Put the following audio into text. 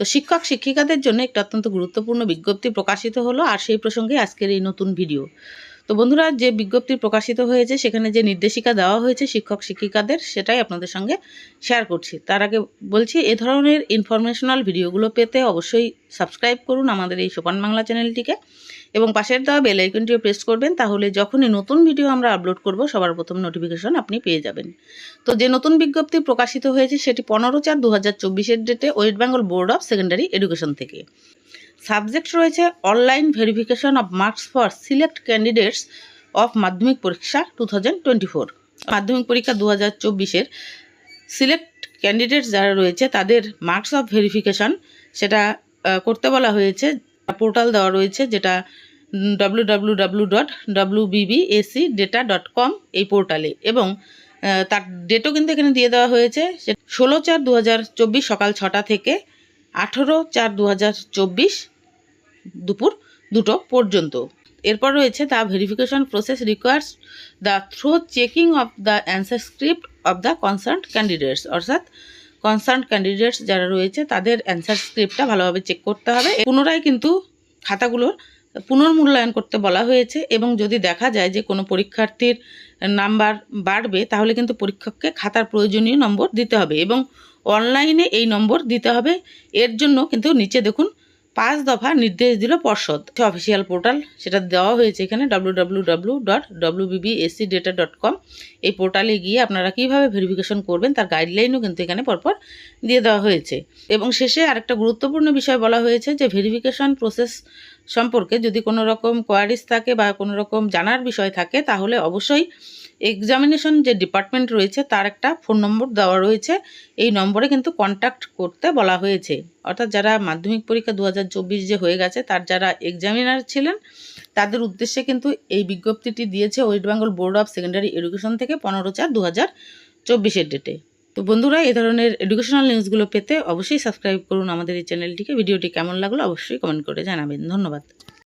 তো শিক্ষক শিক্ষিকাদের জন্য একটা অত্যন্ত গুরুত্বপূর্ণ বিজ্ঞপ্তি প্রকাশিত হলো আর সেই প্রসঙ্গে আজকের এই নতুন ভিডিও তো বন্ধুরা, যে বিজ্ঞপ্তি প্রকাশিত হয়েছে, সেখানে যে নির্দেশিকা দেওয়া হয়েছে শিক্ষক, শিক্ষিকাদের, সেটাই আপনাদের সঙ্গে শেয়ার করছি। তার আগে বলছি, এ ধরনের ইনফরমেশনাল ভিডিওগুলো পেতে অবশ্যই সাবস্ক্রাইব করুন আমাদের এই সোপান বাংলা চ্যানেলটিকে এবং পাশের দেওয়া বেল আইকনটিও প্রেস করবেন, তাহলে যখনই নতুন ভিডিও আমরা আপলোড করব, সবার প্রথম নোটিফিকেশন আপনি পেয়ে যাবেন। তো যে নতুন বিজ্ঞপ্তি প্রকাশিত হয়েছে, সেটি পনেরো চার দু হাজার চব্বিশের ডেটে West Bengal board of secondary education থেকে। সাবজেক্ট রয়েছে online verification of marks for select candidates of Madhyamik পরীক্ষা টু মাধ্যমিক পরীক্ষা দু হাজার চব্বিশের সিলেক্ট ক্যান্ডিডেটস যারা রয়েছে, তাদের মার্কস অফ ভেরিফিকেশন সেটা করতে বলা হয়েছে। পোর্টাল দেওয়া রয়েছে যেটা W W dot data dot com এই পোর্টালে এবং তার ডেটও কিন্তু এখানে দিয়ে দেওয়া হয়েছে। ষোলো চার দু সকাল ছটা থেকে আঠেরো চার দু দুপুর দুটো পর্যন্ত। এরপর রয়েছে the verification process requires the thorough checking of the answer script of the concern candidates অর্থাৎ কনসার্ন ক্যান্ডিডেটস যারা রয়েছে, তাদের অ্যান্সার স্ক্রিপ্টটা ভালোভাবে চেক করতে হবে। পুনরায় কিন্তু খাতাগুলোর পুনর্মূল্যায়ন করতে বলা হয়েছে এবং যদি দেখা যায় যে কোনো পরীক্ষার্থীর নাম্বার বাড়বে, তাহলে কিন্তু পরীক্ষককে খাতার প্রয়োজনীয় নম্বর দিতে হবে এবং অনলাইনে এই নম্বর দিতে হবে। এর জন্য কিন্তু নিচে দেখুন পাঁচ দফা নির্দেশ দিল পর্ষদ। অফিসিয়াল পোর্টাল সেটা দেওয়া হয়েছে এখানে ডাব্লু এই পোর্টালে গিয়ে আপনারা কীভাবে ভেরিফিকেশন করবেন, তার গাইডলাইনও কিন্তু এখানে পরপর দিয়ে দেওয়া হয়েছে। এবং শেষে আরেকটা গুরুত্বপূর্ণ বিষয় বলা হয়েছে যে ভেরিফিকেশন প্রসেস সম্পর্কে যদি কোনো রকম কোয়ারিজ থাকে বা কোনো রকম জানার বিষয় থাকে, তাহলে অবশ্যই এক্সামিনেশন যে ডিপার্টমেন্ট রয়েছে, তার একটা ফোন নম্বর দেওয়া রয়েছে। এই নম্বরে কিন্তু কন্ট্যাক্ট করতে বলা হয়েছে। অর্থাৎ যারা মাধ্যমিক পরীক্ষা দু হাজার চব্বিশ যে হয়ে গেছে, তার যারা এক্সামিনার ছিলেন, তাদের উদ্দেশ্যে কিন্তু এই বিজ্ঞপ্তিটি দিয়েছে West Bengal Board of Secondary Education থেকে পনেরো চার দু হাজার চব্বিশের ডেটে তো বন্ধুরা এই ধরনের এডুকেশনাল নিউজগুলো পেতে অবশ্যই সাবস্ক্রাইব করুন আমাদের এই চ্যানেলটিকে ভিডিওটি কেমন লাগল অবশ্যই কমেন্ট করে জানাবেন। ধন্যবাদ।